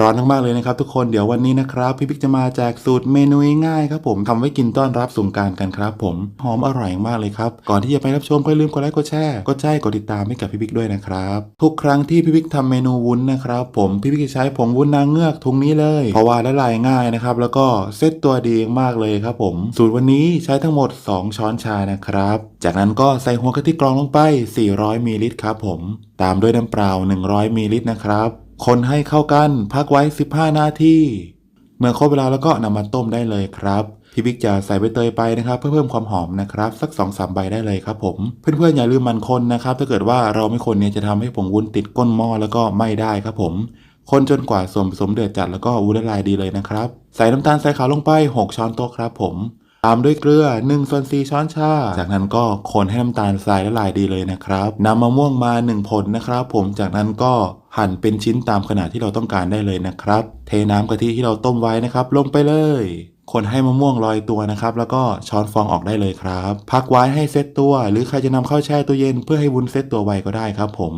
ร้อนมากๆเลยนะครับทุกคนเดี๋ยววันนี้นะครับพี่บิ๊กจะมาแจกสูตรเมนูง่ายครับผมทำไว้กินต้อนรับสงการกันครับผมหอมอร่อยมากเลยครับก่อนที่จะไปรับชมก็ลืมกดไลค์กดแชร์กดใจกดติดตามให้กับพี่บิ๊กด้วยนะครับทุกครั้งที่พี่บิ๊กทำเมนูวุ้นนะครับผมพี่บิ๊กจะใช้ผงวุ้นนางเงือกทุงนี้เลย เพราะว่าละลายง่ายนะครับแล้วก็เซตตัวดีมากเลยครับผม สูตรวันนี้ใช้ทั้งหมด 2 ช้อนชานะครับ จากนั้นก็ใส่หัวกะทิกรองลงไป 400มิลลิลิตรครับผมตามด้วยน้ำเปล่า 100มิลลิลิตรนะครับ คนให้เข้ากันพักไว้ 15 นาที เมื่อครบเวลาแล้วก็นำมาต้มได้เลยครับพี่บิ๊กจะใส่ใบเตยไปนะครับ เพื่อเพิ่มความหอมนะครับ สัก2อสใบได้เลยครับผมเพื่อนๆอย่าลืมมันคนนะครับ ถ้าเกิดว่าเราไม่คนเนี่ยจะทำให้ผงวุ้นติดก้นหม้อแล้วก็ไม่ได้ครับผม คนจนกว่าส่วนผสมเดือดจัดแล้วก็วุ้นละลายดีเลยนะครับ ใส่น้ำตาลทรายขาวลงไป 6 ช้อนโต๊ะครับผม ตามด้วยเกลือ1ส่วน4ช้อนชา จากนั้นก็คนให้น้ำตาลทรายละลายดีเลยนะครับนำมะม่วงมา 1 ผลนะครับ ผมจากนั้นก็หั่นเป็นชิ้นตามขนาดที่เราต้องการได้เลยนะครับ เทน้ำกะทิที่เราต้มไว้นะครับ ลงไปเลยคนให้มะม่วงลอยตัวนะครับ แล้วก็ช้อนฟองออกได้เลยครับ พักไว้ให้เซตตัว หรือใครจะนำเข้าแช่ตู้เย็นเพื่อให้วุ้นเซตตัวไวก็ได้ครับผม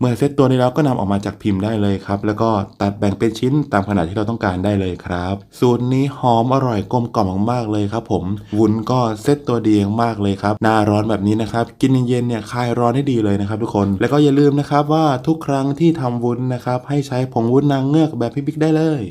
เมื่อเซตตัวนี้แล้วก็นำออกมาจากพิมพ์ได้เลยครับ แล้วก็ตัดแบ่งเป็นชิ้นตามขนาดที่เราต้องการได้เลยครับ สูตรนี้หอมอร่อยกลมกล่อมมากๆเลยครับ ผมวุ้นก็เซตตัวดีมากเลยครับหน้าร้อนแบบนี้นะครับ กินเย็นๆเนี่ยคลายร้อนได้ดีเลยนะครับ ทุกคน แล้วก็อย่าลืมนะครับว่าทุกครั้งที่ทำวุ้นนะครับให้ใช้ผงวุ้นนางเงือกแบบพี่บิ๊กได้เลย